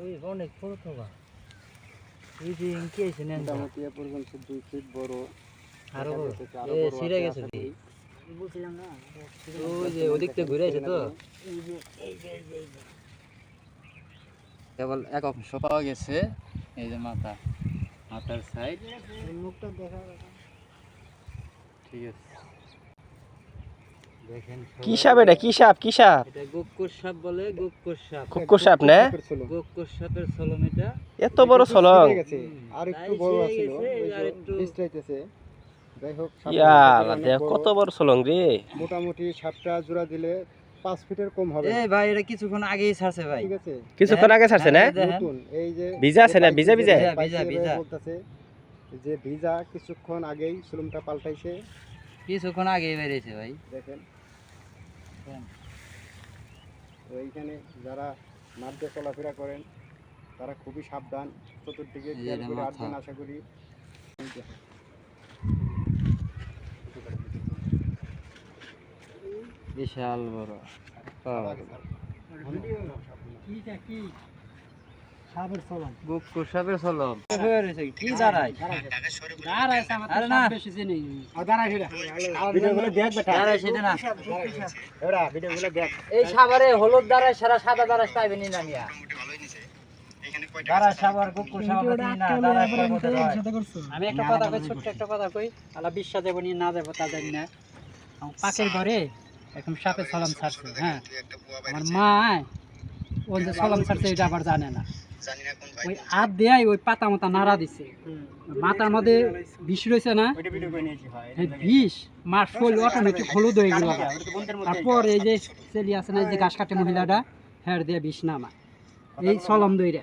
ওই অনেক বড় তো বা। এই যে ইনকি আছে নেন মোটামুটি এ পর্যন্ত দুই ফিট বড়। আরও দেখা বড়। যাচ্ছে আরও এ ছিঁড়ে গেছে আশা বলছিলাম না ওই যে ওদিক থেকে ঘুরে আছে তো। এই যে এই যে এই যে কেবল এক অংশ পাওয়া গেছে। এই যে মাথা মাথার সাইড মুখটা দেখা ঠিক আছে। কি সাপ এটা? কি সাপ? কি সাপ? এটা সাপ বলে গোক্কর সাপ। কুকুর সাপ না? গোক্কর সাপের সলম এটা। এত বড় সলং আর একটু বড় ছিঁড়ে ছিল গেছে, ওই আর একটু বিস্তারিতেছে যাই হোক সাপটা অনেক দেখ বড়। কত বড়। সলং রে। মোটামুটি সাপটা জোড়া দিলে পাঁচ ফিটের কম হবে। ভাই এটা কিছুক্ষণ আগেই ছাড়ছে ভাই। ঠিক আছে? কিছুক্ষণ আগে ছাড়ছে না? হ্যাঁ, এই যে ভিজা আছে না? ভিজা ভিজা? ভিজা, ভিজা, ভিজা। বলতেছে যে ভিজা কিছুক্ষণ আগেই সুলুমটা পাল্টাইছে। কিছুক্ষণ আগেই বেরিয়েছে ভাই। দেখেন। তো এইখানে যারা মাঠে চলাফেরা করেন তারা খুবই সাবধান চতুর্দিকে খেয়াল করে আসবেন আশা করি। বিশাল বড় কি? হলুদ দাঁড়ায় সারা সাদা না রয়। আমি একটা কথা কই ছোট্ট একটা কথা কই। আল্লাহ বিশ্বাস দেবো নি না দেবো তা জানি না। আমার ঘরে এখন সাপে সালাম ছাড়ছে হ্যাঁ। আমার মা ওই যে সালাম ছাড়ছে এটা আবার জানে না। ওই হাত দেয় ওই পাতা মাতা নাড়া দিছে। মাথার মধ্যে বিষ রয়েছে না? এই বিষ মার শরীর অটোমেটিক হলুদ হয়ে গেল। তারপর এই যে চেলি আছে না এই যে ঘাস কাটে মহিলাটা হ্যাঁ দেয়া বিষ নামা। এই সলম দইরে।